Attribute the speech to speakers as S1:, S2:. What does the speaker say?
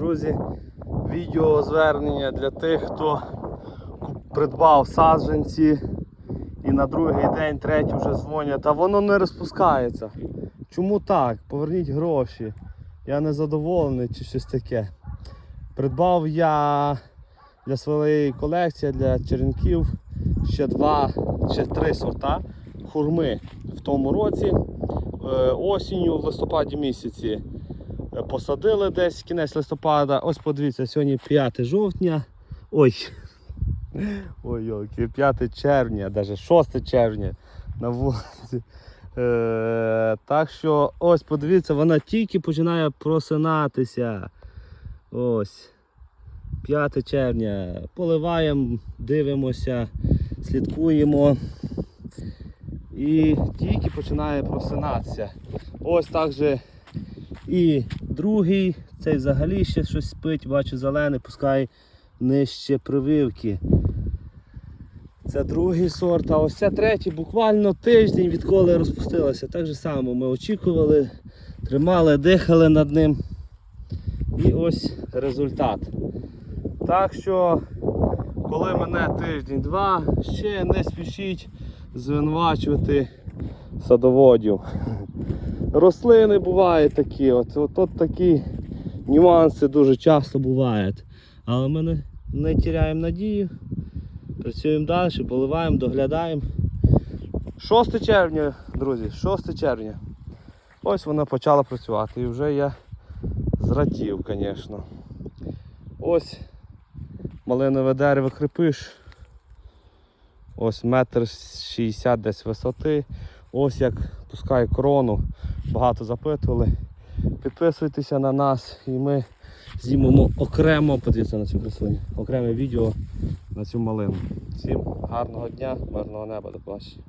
S1: Друзі, відео звернення для тих, хто придбав саджанці і на другий день, третій вже дзвонять, а воно не розпускається. Чому так? Поверніть гроші. Я не задоволений чи щось таке. Придбав я для своєї колекції, для черенків ще два чи три сорта хурми в тому році. Е, Осінню в листопаді місяці посадили десь кінець листопада. Ось подивіться, сьогодні 5 жовтня. Ой. Ой, йолки, 5 червня, навіть 6 червня на вулиці. Е, так що ось подивіться, вона тільки починає просинатися. Ось. 5 червня. Поливаємо, дивимося, слідкуємо. І тільки починає просинатися. Ось так же і другий, цей взагалі ще щось спить, бачу зелений, пускай нижче прививки. Це другий сорт, а ось це третій, буквально тиждень відколи розпустилося. Так же само ми очікували, тримали, дихали над ним. І ось результат. Так що, коли мене тиждень-два, ще не спішіть звинувачувати садоводів. Рослини бувають такі, от, от, от такі нюанси дуже часто бувають. Але ми не, не тіряємо надію. Працюємо далі, поливаємо, доглядаємо. 6 червня, друзі, 6 червня. Ось вона почала працювати і вже я зрадів, звісно. Ось малинове дерево крепиш. Ось метр шістдесят десь висоти. Ось як пускає корону. Багато запитували. Підписуйтеся на нас і ми знімемо окремо, подивіться на цю красуню, окреме відео на цю малину. Всім гарного дня, мирного неба, до побачення.